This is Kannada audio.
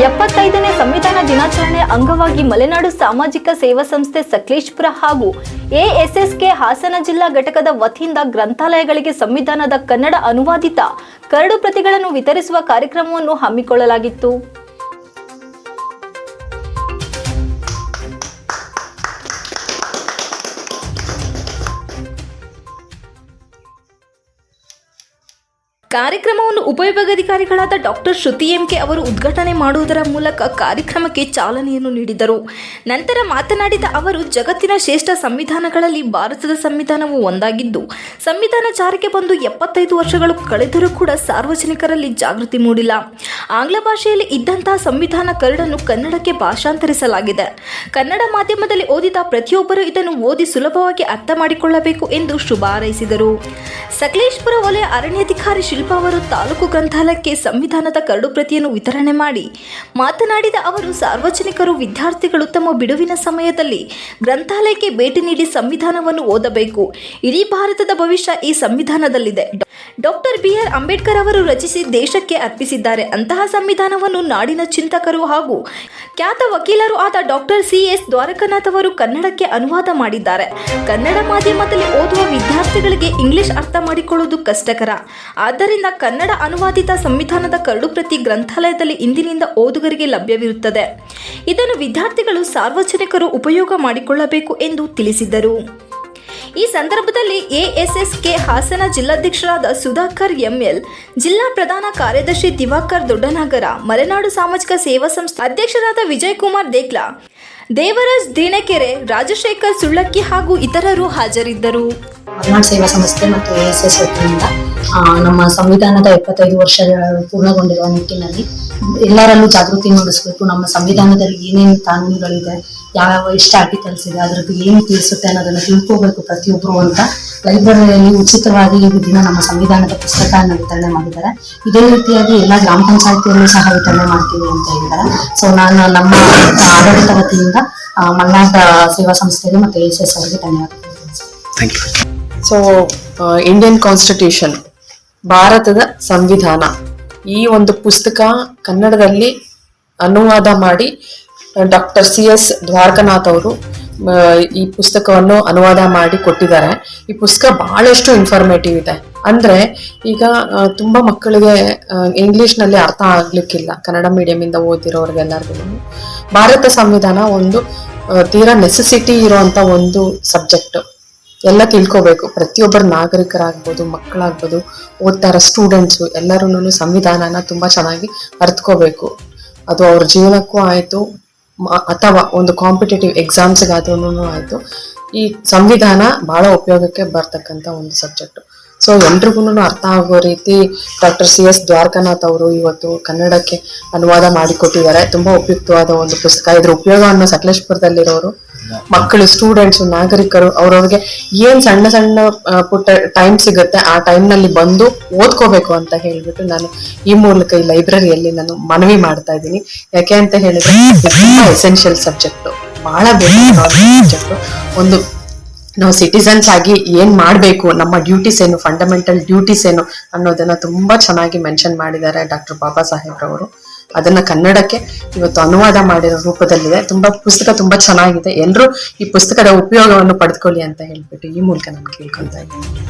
ಎಪ್ಪತ್ತೈದನೇ ಸಂವಿಧಾನ ದಿನಾಚರಣೆ ಅಂಗವಾಗಿ ಮಲೆನಾಡು ಸಾಮಾಜಿಕ ಸೇವಾ ಸಂಸ್ಥೆ ಸಕಲೇಶ್ಪುರ ಹಾಗೂ ಎಎಸ್ಎಸ್ಕೆ ಹಾಸನ ಜಿಲ್ಲಾ ಘಟಕದ ವತಿಯಿಂದ ಗ್ರಂಥಾಲಯಗಳಿಗೆ ಸಂವಿಧಾನದ ಕನ್ನಡ ಅನುವಾದಿತ ಕರಡು ಪ್ರತಿಗಳನ್ನು ವಿತರಿಸುವ ಕಾರ್ಯಕ್ರಮವನ್ನು ಹಮ್ಮಿಕೊಳ್ಳಲಾಗಿತ್ತು. ಕಾರ್ಯಕ್ರಮವನ್ನು ಉಪವಿಭಾಗಾಧಿಕಾರಿಗಳಾದ ಡಾಕ್ಟರ್ ಶ್ರುತಿ ಎಂಕೆ ಅವರು ಉದ್ಘಾಟನೆ ಮಾಡುವುದರ ಮೂಲಕ ಕಾರ್ಯಕ್ರಮಕ್ಕೆ ಚಾಲನೆಯನ್ನು ನೀಡಿದರು. ನಂತರ ಮಾತನಾಡಿದ ಅವರು, ಜಗತ್ತಿನ ಶ್ರೇಷ್ಠ ಸಂವಿಧಾನಗಳಲ್ಲಿ ಭಾರತದ ಸಂವಿಧಾನವು ಒಂದಾಗಿದ್ದು, ಸಂವಿಧಾನ ಜಾರಿಗೆ ಬಂದು ಎಪ್ಪತ್ತೈದು ವರ್ಷಗಳು ಕಳೆದರೂ ಕೂಡ ಸಾರ್ವಜನಿಕರಲ್ಲಿ ಜಾಗೃತಿ ಮೂಡಿಲ್ಲ. ಆಂಗ್ಲ ಭಾಷೆಯಲ್ಲಿ ಇದ್ದಂತಹ ಸಂವಿಧಾನ ಕರಡನ್ನು ಕನ್ನಡಕ್ಕೆ ಭಾಷಾಂತರಿಸಲಾಗಿದೆ. ಕನ್ನಡ ಮಾಧ್ಯಮದಲ್ಲಿ ಓದಿದ ಪ್ರತಿಯೊಬ್ಬರೂ ಇದನ್ನು ಓದಿ ಸುಲಭವಾಗಿ ಅರ್ಥ ಮಾಡಿಕೊಳ್ಳಬೇಕು ಎಂದು ಶುಭ ಹಾರೈಸಿದರು. ಸಕಲೇಶ್ಪುರ ವಲಯ ಅರಣ್ಯಾಧಿಕಾರಿ ಶಿಲ್ಪಾ ಅವರು ತಾಲೂಕು ಗ್ರಂಥಾಲಯಕ್ಕೆ ಸಂವಿಧಾನದ ಕರಡು ಪ್ರತಿಯನ್ನು ವಿತರಣೆ ಮಾಡಿ ಮಾತನಾಡಿದ ಅವರು, ಸಾರ್ವಜನಿಕರು ವಿದ್ಯಾರ್ಥಿಗಳು ತಮ್ಮ ಬಿಡುವಿನ ಸಮಯದಲ್ಲಿ ಗ್ರಂಥಾಲಯಕ್ಕೆ ಭೇಟಿ ನೀಡಿ ಸಂವಿಧಾನವನ್ನು ಓದಬೇಕು. ಇಡೀ ಭಾರತದ ಭವಿಷ್ಯ ಈ ಸಂವಿಧಾನದಲ್ಲಿದೆ. Doctor B. ಆರ್. ಅಂಬೇಡ್ಕರ್ ಅವರು ರಚಿಸಿ ದೇಶಕ್ಕೆ ಅರ್ಪಿಸಿದ್ದಾರೆ. ಅಂತಹ ಸಂವಿಧಾನವನ್ನು ನಾಡಿನ ಚಿಂತಕರು ಹಾಗೂ ಖ್ಯಾತ ವಕೀಲರು ಆದ ಡಾಕ್ಟರ್ ಸಿ. ಎಸ್. ದ್ವಾರಕನಾಥ್ ಅವರು ಕನ್ನಡಕ್ಕೆ ಅನುವಾದ ಮಾಡಿದ್ದಾರೆ. ಕನ್ನಡ ಮಾಧ್ಯಮದಲ್ಲಿ ಓದುವ ವಿದ್ಯಾರ್ಥಿಗಳಿಗೆ ಇಂಗ್ಲಿಷ್ ಅರ್ಥ ಮಾಡಿಕೊಳ್ಳುವುದು ಕಷ್ಟಕರ. ಆದ್ದರಿಂದ ಕನ್ನಡ ಅನುವಾದಿತ ಸಂವಿಧಾನದ ಕರಡು ಪ್ರತಿ ಗ್ರಂಥಾಲಯದಲ್ಲಿ ಇಂದಿನಿಂದ ಓದುಗರಿಗೆ ಲಭ್ಯವಿರುತ್ತದೆ. ಇದನ್ನು ವಿದ್ಯಾರ್ಥಿಗಳು ಸಾರ್ವಜನಿಕರು ಉಪಯೋಗ ಮಾಡಿಕೊಳ್ಳಬೇಕು ಎಂದು ತಿಳಿಸಿದರು. ಈ ಸಂದರ್ಭದಲ್ಲಿ ಎಎಸ್ಎಸ್ಕೆ ಹಾಸನ ಜಿಲ್ಲಾಧ್ಯಕ್ಷರಾದ ಸುಧಾಕರ್ ಎಂಎಲ್, ಜಿಲ್ಲಾ ಪ್ರಧಾನ ಕಾರ್ಯದರ್ಶಿ ದಿವಾಕರ್ ದೊಡ್ಡನಗರ, ಮಲೆನಾಡು ಸಾಮಾಜಿಕ ಸೇವಾ ಸಂಸ್ಥೆ ಅಧ್ಯಕ್ಷರಾದ ವಿಜಯ್ ಕುಮಾರ್ ದೇಗ್ಲಾ, ದೇವರಾಜ್ ದೀನಕೆರೆ, ರಾಜಶೇಖರ್ ಸುಳ್ಳಕ್ಕಿ ಹಾಗೂ ಇತರರು ಹಾಜರಿದ್ದರು. ಸೇವಾ ಸಂಸ್ಥೆ ಮತ್ತು ನಮ್ಮ ಸಂವಿಧಾನದ ಎಪ್ಪತ್ತೈದು ವರ್ಷ ಪೂರ್ಣಗೊಂಡಿರುವ ನಿಟ್ಟಿನಲ್ಲಿ ಎಲ್ಲರಲ್ಲೂ ಜಾಗೃತಿ ಮೂಡಿಸಬೇಕು. ನಮ್ಮ ಸಂವಿಧಾನದಲ್ಲಿ ಏನೇನು ಕಾನೂನುಗಳಿದೆ ಯಾವ ಎಷ್ಟು ಆರ್ಟಿಕಲ್ಸ್ ಇದೆ ಅದ್ರದ್ದು ಏನು ತಿಳಿಸುತ್ತೆ ಅನ್ನೋದನ್ನ ತಿಳ್ಕೋಬೇಕು ಪ್ರತಿಯೊಬ್ಬರು ಅಂತ ಲೈಬ್ರರಿಯಲ್ಲಿ ಉಚಿತವಾಗಿ ಈ ದಿನ ನಮ್ಮ ಸಂವಿಧಾನದ ಪುಸ್ತಕವನ್ನು ವಿತರಣೆ ಮಾಡಿದ್ದಾರೆ. ಇದೇ ರೀತಿಯಾಗಿ ಎಲ್ಲ ಗ್ರಾಮ ಪಂಚಾಯತಿಯಲ್ಲೂ ಸಹ ವಿತರಣೆ ಮಾಡ್ತೀವಿ ಅಂತ ಹೇಳಿದ್ದಾರೆ. ಸೊ ನಾನು ನಮ್ಮ ಆಡಳಿತ ವತಿಯಿಂದ ಆ, ಮಲೆನಾಡು ಸೇವಾ ಸಂಸ್ಥೆಗೆ ಮತ್ತು ಎಸ್ ಎಸ್ ಅವರಿಗೆ ಧನ್ಯವಾದ thank you so Indian constitution ಭಾರತದ ಸಂವಿಧಾನ. ಈ ಒಂದು ಪುಸ್ತಕ ಕನ್ನಡದಲ್ಲಿ ಅನುವಾದ ಮಾಡಿ ಡಾಕ್ಟರ್ ಸಿ ಎಸ್ ದ್ವಾರಕನಾಥ್ ಅವರು ಈ ಪುಸ್ತಕವನ್ನು ಅನುವಾದ ಮಾಡಿ ಕೊಟ್ಟಿದ್ದಾರೆ. ಈ ಪುಸ್ತಕ ಬಹಳಷ್ಟು ಇನ್ಫಾರ್ಮೇಟಿವ್ ಇದೆ. ಅಂದ್ರೆ ಈಗ ತುಂಬಾ ಮಕ್ಕಳಿಗೆ ಇಂಗ್ಲಿಷ್ನಲ್ಲಿ ಅರ್ಥ ಆಗ್ಲಿಕ್ಕಿಲ್ಲ. ಕನ್ನಡ ಮೀಡಿಯಂ ಇಂದ ಓದಿರೋರ್ಗೆಲ್ಲರಿಗೂ ಭಾರತ ಸಂವಿಧಾನ ಒಂದು ತೀರಾ ನೆಸೆಸಿಟಿ ಇರುವಂತ ಒಂದು ಸಬ್ಜೆಕ್ಟ್ ಎಲ್ಲ ತಿಳ್ಕೋಬೇಕು. ಪ್ರತಿಯೊಬ್ಬರು ನಾಗರಿಕರಾಗ್ಬೋದು, ಮಕ್ಕಳಾಗ್ಬೋದು ಓದ್ತಾ ಇರೋ ಸ್ಟೂಡೆಂಟ್ಸು ಎಲ್ಲರೂ ಸಂವಿಧಾನನ ತುಂಬಾ ಚೆನ್ನಾಗಿ ಅರ್ತ್ಕೋಬೇಕು. ಅದು ಅವ್ರ ಜೀವನಕ್ಕೂ ಆಯ್ತು ಅಥವಾ ಒಂದು ಕಾಂಪಿಟೇಟಿವ್ ಎಕ್ಸಾಮ್ಸ್ಗಾದ್ರೂ ಆಯ್ತು. ಈ ಸಂವಿಧಾನ ಬಹಳ ಉಪಯೋಗಕ್ಕೆ ಬರ್ತಕ್ಕಂಥ ಒಂದು ಸಬ್ಜೆಕ್ಟ್ ಸೊ ಎಲ್ರಿಗೂ ಅರ್ಥ ಆಗೋ ರೀತಿ ಡಾಕ್ಟರ್ ಸಿ ಎಸ್ ದ್ವಾರಕನಾಥ್ ಅವರು ಇವತ್ತು ಕನ್ನಡಕ್ಕೆ ಅನುವಾದ ಮಾಡಿಕೊಟ್ಟಿದ್ದಾರೆ. ತುಂಬಾ ಉಪಯುಕ್ತವಾದ ಒಂದು ಪುಸ್ತಕ. ಇದ್ರ ಉಪಯೋಗವನ್ನು ಸಕಲೇಶ್ಪುರದಲ್ಲಿರೋರು ಮಕ್ಕಳು ಸ್ಟೂಡೆಂಟ್ಸ್ ನಾಗರಿಕರು ಅವ್ರವ್ರಿಗೆ ಏನ್ ಸಣ್ಣ ಸಣ್ಣ ಪುಟ್ಟ ಟೈಮ್ ಸಿಗುತ್ತೆ ಆ ಟೈಮ್ನಲ್ಲಿ ಬಂದು ಓದ್ಕೋಬೇಕು ಅಂತ ಹೇಳ್ಬಿಟ್ಟು ನಾನು ಈ ಮೂಲಕ ಈ ಲೈಬ್ರರಿಯಲ್ಲಿ ನಾನು ಮನವಿ ಮಾಡ್ತಾ ಇದ್ದೀನಿ. ಯಾಕೆ ಅಂತ ಹೇಳಿದ್ರೆ ತುಂಬಾ ಎಸೆನ್ಷಿಯಲ್ ಸಬ್ಜೆಕ್ಟ್ ಬಹಳ ಬೇಕಾದ ಸಬ್ಜೆಕ್ಟ್ ಒಂದು ನಾವು ಸಿಟಿಸನ್ಸ್ ಆಗಿ ಏನ್ ಮಾಡ್ಬೇಕು, ನಮ್ಮ ಡ್ಯೂಟೀಸ್ ಏನು ಫಂಡಮೆಂಟಲ್ ಡ್ಯೂಟೀಸ್ ಏನು ಅನ್ನೋದನ್ನ ತುಂಬಾ ಚೆನ್ನಾಗಿ ಮೆನ್ಷನ್ ಮಾಡಿದ್ದಾರೆ ಡಾಕ್ಟರ್ ಬಾಬಾ ಸಾಹೇಬ್ ರವರು. ಅದನ್ನ ಕನ್ನಡಕ್ಕೆ ಇವತ್ತು ಅನುವಾದ ಮಾಡಿರೋ ರೂಪದಲ್ಲಿದೆ. ತುಂಬಾ ಪುಸ್ತಕ ತುಂಬಾ ಚೆನ್ನಾಗಿದೆ. ಎಲ್ಲರೂ ಈ ಪುಸ್ತಕದ ಉಪಯೋಗವನ್ನು ಪಡೆದುಕೊಳ್ಳಿ ಅಂತ ಹೇಳ್ಬಿಟ್ಟು ಈ ಮೂಲಕ ನಾನು ಕೇಳ್ಕೊಳ್ತಾ ಇದ್ದೀನಿ.